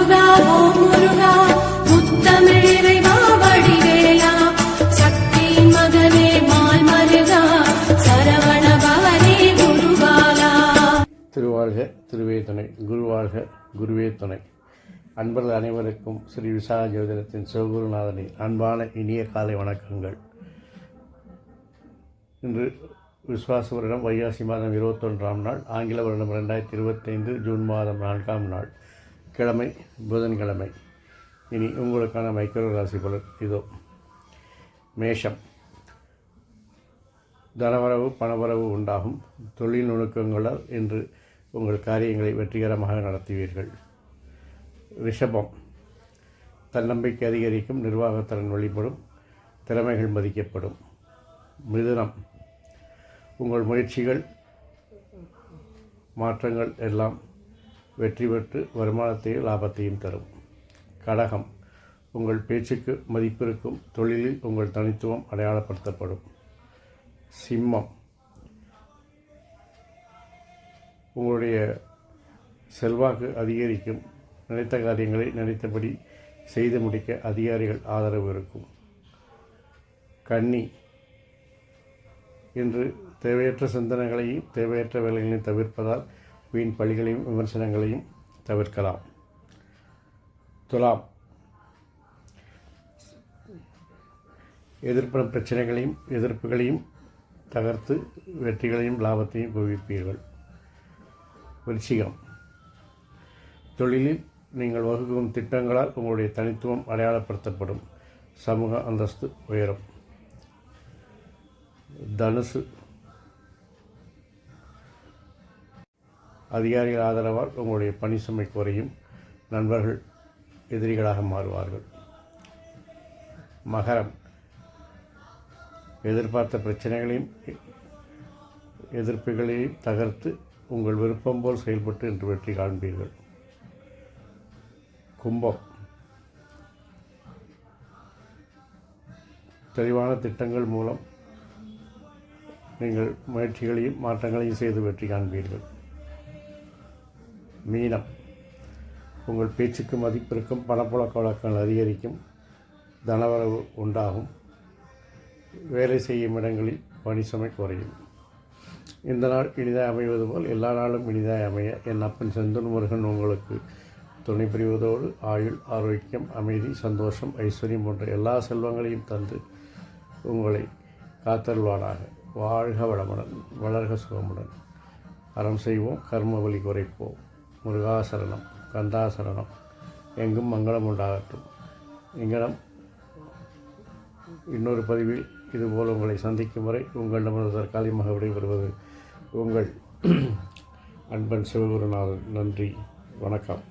முருகா ஓ முருகா முத்தமிழிறைவா வடிவேலா. சக்தியின் மகனே மால் மருகா சரவண பவனே குருவாலா திருவாழ்க திருவேதனை குருவாழ்க குருவே துணை. அன்பர்கள் அனைவருக்கும் ஸ்ரீ விசாக ஜோதிடத்தின் சிவகுருநாதனின் அன்பான இனிய காலை வணக்கங்கள். இன்று விஸ்வாச வருடம் வைகாசி மாதம் இருபத்தொன்றாம் நாள் ஆங்கில வருடம் ரெண்டாயிரத்தி இருபத்தைந்து ஜூன் மாதம் நான்காம் நாள். கிழமை புதன்கிழமை இனி உங்களுக்கான மைக்ரோ ராசி பலன் இதோ. மேஷம். தனவரவு பணவரவு உண்டாகும். தொழில் நுணுக்கங்களால் இன்று உங்கள் காரியங்களை வெற்றிகரமாக நடத்துவீர்கள். ரிஷபம். தன்னம்பிக்கை அதிகரிக்கும் நிர்வாகத்திறன் வெளிப்படும் திறமைகள் மதிக்கப்படும். மிதுனம். உங்கள் முயற்சிகள் மாற்றங்கள் எல்லாம் வெற்றி பெற்று வருமானத்தையும் லாபத்தையும் தரும். கடகம். உங்கள் பேச்சுக்கு மதிப்பிருக்கும் தொழிலில் உங்கள் தனித்துவம் அடையாளப்படுத்தப்படும். சிம்மம். உங்களுடைய செல்வாக்கு அதிகரிக்கும். நினைத்த காரியங்களை நினைத்தபடி செய்து முடிக்க அதிகாரிகள் ஆதரவு இருக்கும். கன்னி. இன்று தேவையற்ற சிந்தனைகளையும் தேவையற்ற வேலைகளையும் தவிர்ப்பதால் வீண் பழிகளையும் விமர்சனங்களையும் தவிர்க்கலாம். துலாம். எதிர்ப்படும் பிரச்சனைகளையும் எதிர்ப்புகளையும் தகர்த்து வெற்றிகளையும் லாபத்தையும் குவிப்பீர்கள் விருச்சிகம். தொழிலில் நீங்கள் வகுக்கும் திட்டங்களால் உங்களுடைய தனித்துவம் அடையாளப்படுத்தப்படும். சமூக அந்தஸ்து உயரும். தனுசு. அதிகாரிகள் ஆதரவால் உங்களுடைய பணி சுமை குறையும். நண்பர்கள் எதிரிகளாக மாறுவார்கள். மகரம். எதிர்பார்த்த பிரச்சனைகளையும் எதிர்ப்புகளையும் தகர்த்து உங்கள் விருப்பம் போல் செயல்பட்டு இன்று வெற்றி காண்பீர்கள். கும்பம். தெளிவான திட்டங்கள் மூலம் நீங்கள் முயற்சிகளையும் மாற்றங்களையும் செய்து வெற்றி காண்பீர்கள். மீனம். உங்கள் பேச்சுக்கு மதிப்பிருக்கும் பணப்புழக்க வழக்கங்கள் அதிகரிக்கும். தனவரவு உண்டாகும். வேலை செய்யும் இடங்களில் பணி சுமை குறையும். இந்த நாள் இனிதாய் அமைவது போல் எல்லா நாளும் இனிதாய் அமைய என் அப்பன் செந்தூர் முருகன் உங்களுக்கு துணை புரிவதோடு ஆயுள் ஆரோக்கியம் அமைதி சந்தோஷம் ஐஸ்வர்யம் போன்ற எல்லா செல்வங்களையும் தந்து உங்களை காத்தருள்வானாக. வாழ்க வளமுடன் வளர்க சுகமுடன். அறம் செய்வோம் கர்ம வழி குறைப்போம். முருகாசரணம் கந்தாசரணம் எங்கும் மங்களம் உண்டாகட்டும் இங்கனம் இன்னொரு பதிவில் இதுபோல் உங்களை சந்திக்கும் வரை உங்களிடமிருந்து தற்காலிகமாக விடைபெறுவது உங்கள் அன்பன் சிவகுருநாதன் நன்றி வணக்கம்